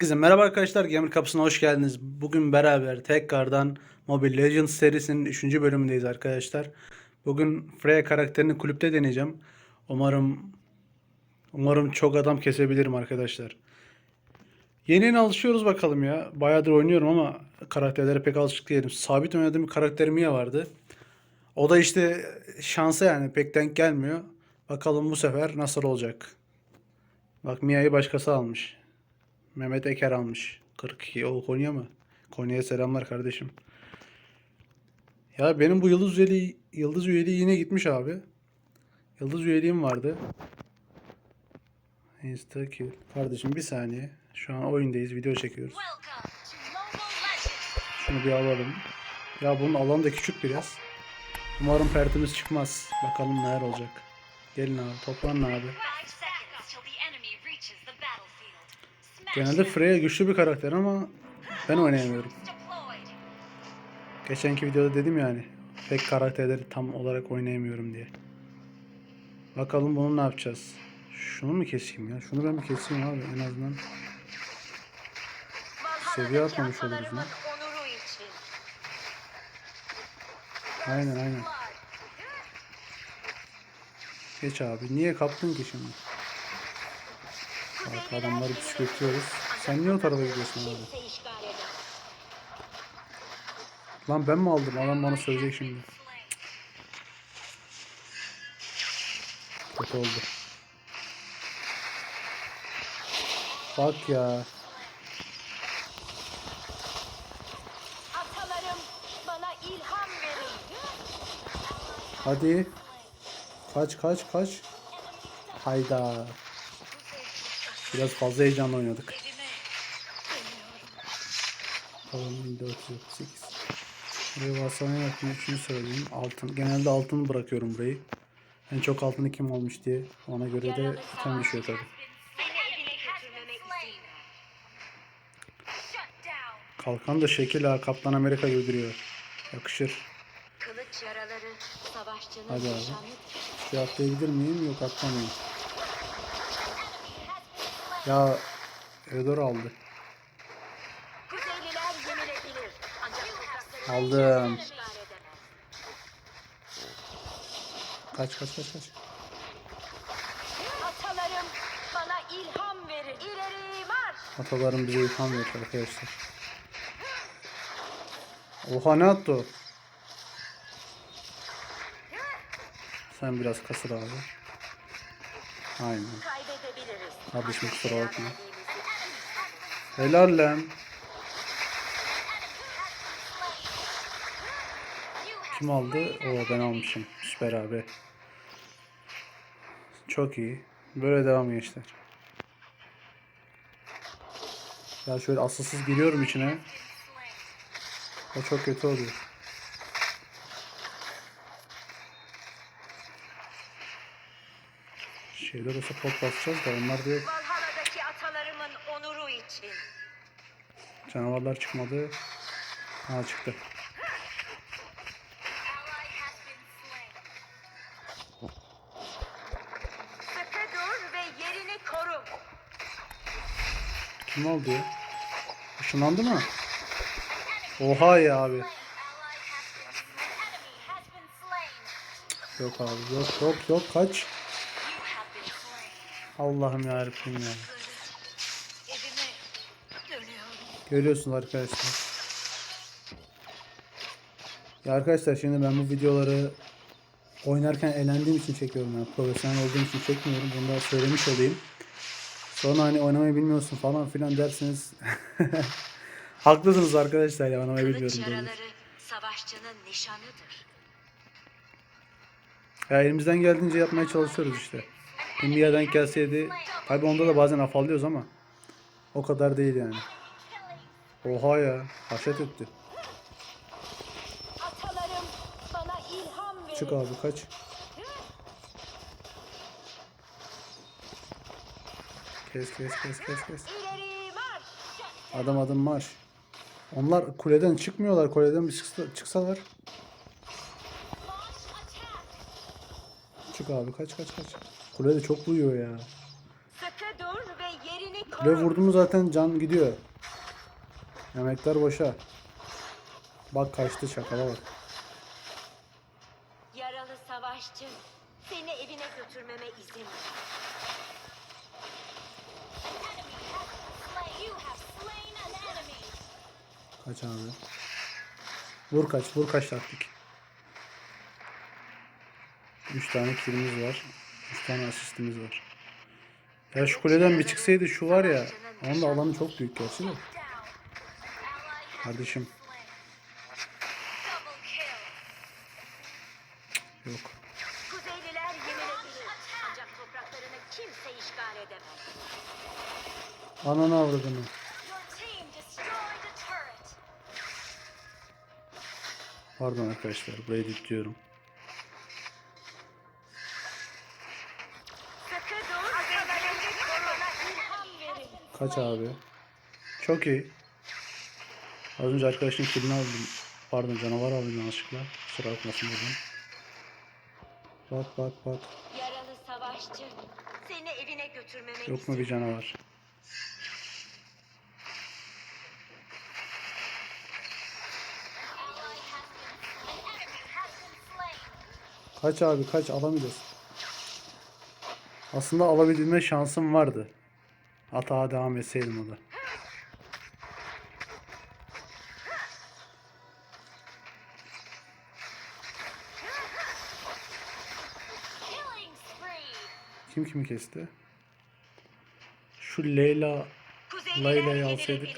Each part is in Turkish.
Herkese merhaba arkadaşlar Gamer Kapısı'na hoş geldiniz. Bugün beraber tekrardan Mobile Legends serisinin 3. bölümündeyiz arkadaşlar. Bugün Freya karakterini kulüpte deneyeceğim. Umarım umarım çok adam kesebilirim arkadaşlar. Yeni yeni alışıyoruz bakalım ya. Bayağıdır oynuyorum ama karakterlere pek alışık değilim. Sabit oynadığım bir karakter Mia vardı. O da işte şansa yani pek denk gelmiyor. Bakalım bu sefer nasıl olacak. Bak Mia'yı başkası almış. Mehmet Eker almış. 42. O Konya mı? Konya'ya selamlar kardeşim. Ya benim bu yıldız üyeliği, yıldız üyeliği yine gitmiş abi. Yıldız üyeliğim vardı. Insta kill. Kardeşim bir saniye. Şu an oyundayız. Video çekiyoruz. Şunu bir alalım. Ya bunun alanı da küçük biraz. Umarım pertimiz çıkmaz. Bakalım neler olacak. Gelin abi. Toplanın abi. Genelde. Freya güçlü bir karakter ama ben oynayamıyorum. Geçenki videoda dedim yani pek karakterleri tam olarak oynayamıyorum diye. Bakalım bunu ne yapacağız? Şunu mu keseyim ya? Şunu ben mi keseyim abi en azından. Seviye atmamış oluruz lan. Aynen aynen. Geç abi. Niye kaptın ki şimdi? Bak adamları püskürtüyoruz. Sen niye o tarafa gidiyorsun abi? Lan ben mi aldım? Adam bana söyleyecek şimdi. Kötü oldu. Bak ya. Hadi. Kaç kaç kaç. Hayda. Biraz fazla heyecanla oynadık. Bakalım 448. Buraya basmaya yapmayı şunu söyleyeyim. Altın. Genelde altın bırakıyorum burayı. En çok altını kim almış diye. Ona göre de item düşüyor tabi. Kalkan da şekil ha. Kaptan Amerika gibi duruyor. Yakışır. Kılıç yaraları savaşçının Hadi abi. Şu atlayabilir miyim? Yok atlamayayım. Ya Edor aldı. Aldım. Kaç kaç kaç kaç. Atalarım bana ilham verin. İleri marş. Atalarım bize ilham veriyor arkadaşlar. Oha ne attı o? Sen biraz kasır abi. Aynen. Kardeşim kusura bakma. Helal lan. Kim aldı? Oo ben almışım. Süper abi. Çok iyi. Böyle devam gençler. Ya şöyle asılsız giriyorum içine. O çok kötü oluyor. Şeyler olsa pot basacağız da onlar yok. Valhalla'daki atalarımın onuru için. Canavarlar çıkmadı. Ha çıktı. Sıkı dur ve yerini koru. Kim oldu ya? Işınlandı mı? Oha ya abi. Yok abi yok yok yok kaç. Allah'ım ya. Evime dönüyorum. Görüyorsunuz arkadaşlar. Ya arkadaşlar şimdi ben bu videoları oynarken eğlendiğim için çekiyorum yani profesyonel olduğum için çekmiyorum. Bunu da söylemiş olayım. Sonra hani oynamayı bilmiyorsun falan filan dersiniz. Haklısınız arkadaşlar ya oynamayı Kılıç bilmiyorum. yaraları savaşçının nişanıdır. Ya elimizden geldiğince yapmaya çalışıyoruz işte. Ümmiye denk gelseydi. Tabi onda da bazen afallıyoruz ama. O kadar değil yani. Oha ya. Haşet etti. Çık abi kaç. Kes kes kes kes kes. Adam adım marş. Onlar kuleden çıkmıyorlar. Kuleden bir çıksa- çıksalar. Çık abi kaç kaç kaç. Kule de çok uyuyor ya. Sıkı dur ve yerini Kule vurdu mu zaten can gidiyor. Yemekler boşa. Bak kaçtı çakala bak. Yaralı savaşçı, seni evine götürmeme izin ver. Kaç abi. Vur kaç, vur kaç taktik. 3 tane killimiz var. 3 tane asistimiz var. Ya şu kuleden bir çıksaydı şu var ya. Onun da alanı çok büyük gerçi de. Kardeşim yok. Kuzeyliler yenilebilir. Ancak topraklarını kimse işgal edemez. Ananı avradını. Pardon arkadaşlar burayı editliyorum. Kaç abi. Çok iyi. Az önce arkadaşın killini aldım. Pardon canavar aldım yanlışlıkla. Kusura bakmasın buradan. Bak bak bak. Yaralı savaşçı, seni evine götürmeme Yok mu bir canavar? Kaç abi kaç alamayacağız. Aslında alabilme şansım vardı. Hata devam etseydim o da. Killing spree. Kim kimi kesti? Şu Leyla Layla'yı alsaydık.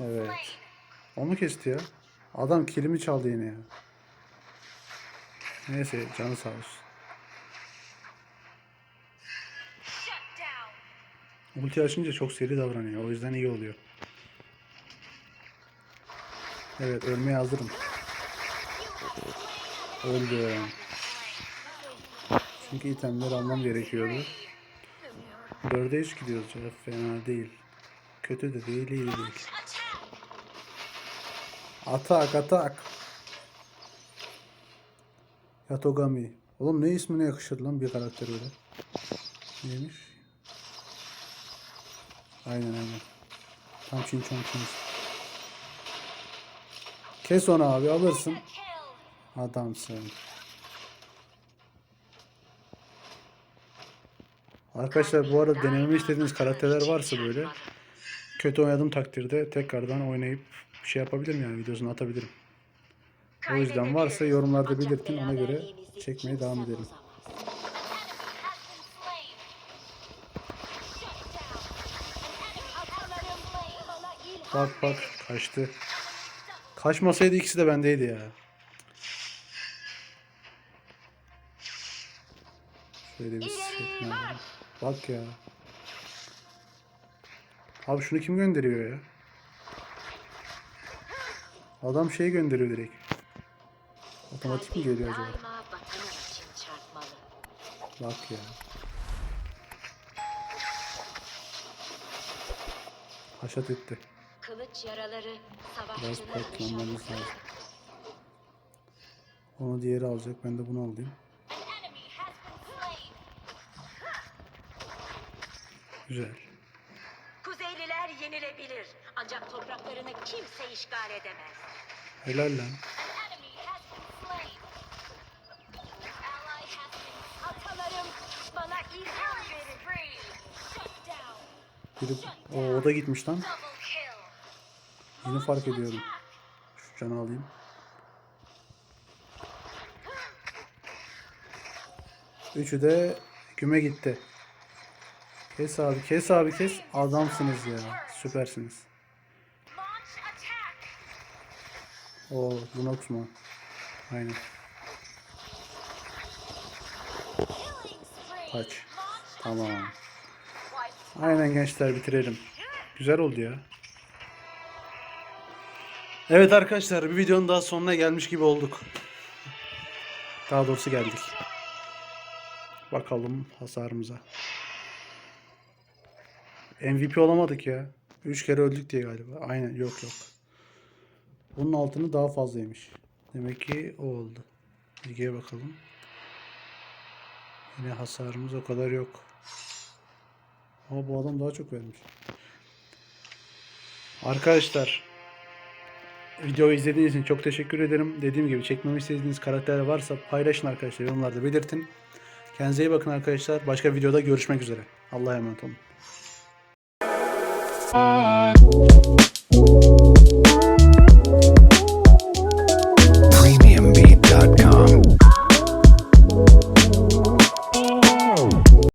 Evet. slain. o mu kesti ya? Adam kilimi çaldı yine ya. Neyse canı sağ olsun. Ulti açınca çok seri davranıyor. O yüzden iyi oluyor. Evet ölmeye hazırım. Öldüm. Çünkü itemleri almam gerekiyordu. Dörde üç gidiyoruz ya. Fena değil. Kötü de değil, iyi değil. Attack. Atak atak. Yatogami. Oğlum ne ismine yakışır lan bir karakter öyle. Neymiş? Aynen aynen. Tam çin çon çin. Kes onu abi alırsın. Adamsın. Arkadaşlar bu arada denememi istediğiniz karakterler varsa böyle kötü oynadığım takdirde tekrardan oynayıp şey yapabilirim yani videosunu atabilirim. O yüzden varsa yorumlarda belirtin ona göre çekmeye devam edelim. Bak bak kaçtı. Kaçmasaydı ikisi de bendeydi ya. Şöyle bir sekme. Bak ya. Abi şunu kim gönderiyor ya? Adam şey gönderiyor direkt. Otomatik mi geliyor acaba? Bak ya. Haşat etti. Kılıç yaraları Biraz nişanlısı. lazım. Onu diğeri alacak. Ben de bunu alayım. Güzel. Kuzeyliler yenilebilir. Ancak topraklarını kimse işgal edemez. Helal lan. Biri... Oo, o da gitmiş lan. Yeni fark ediyorum. Şu canı alayım. Üçü de güme gitti. Kes abi, kes abi, kes. Adamsınız ya. Süpersiniz. O Lunox mu? Aynen. Kaç. Tamam. Aynen gençler bitirelim. Güzel oldu ya. Evet arkadaşlar bir videonun daha sonuna gelmiş gibi olduk. Daha doğrusu geldik. Bakalım hasarımıza. MVP olamadık ya. 3 kere öldük diye galiba. Aynen yok yok. Bunun altını daha fazlaymış. Demek ki o oldu. Bilgiye bakalım. Yine hasarımız o kadar yok. Ama bu adam daha çok vermiş. Arkadaşlar videoyu izlediğiniz için çok teşekkür ederim. Dediğim gibi çekmemi istediğiniz karakterler varsa paylaşın arkadaşlar. Yorumlarda belirtin. Kendinize iyi bakın arkadaşlar. Başka videoda görüşmek üzere. Allah'a emanet olun.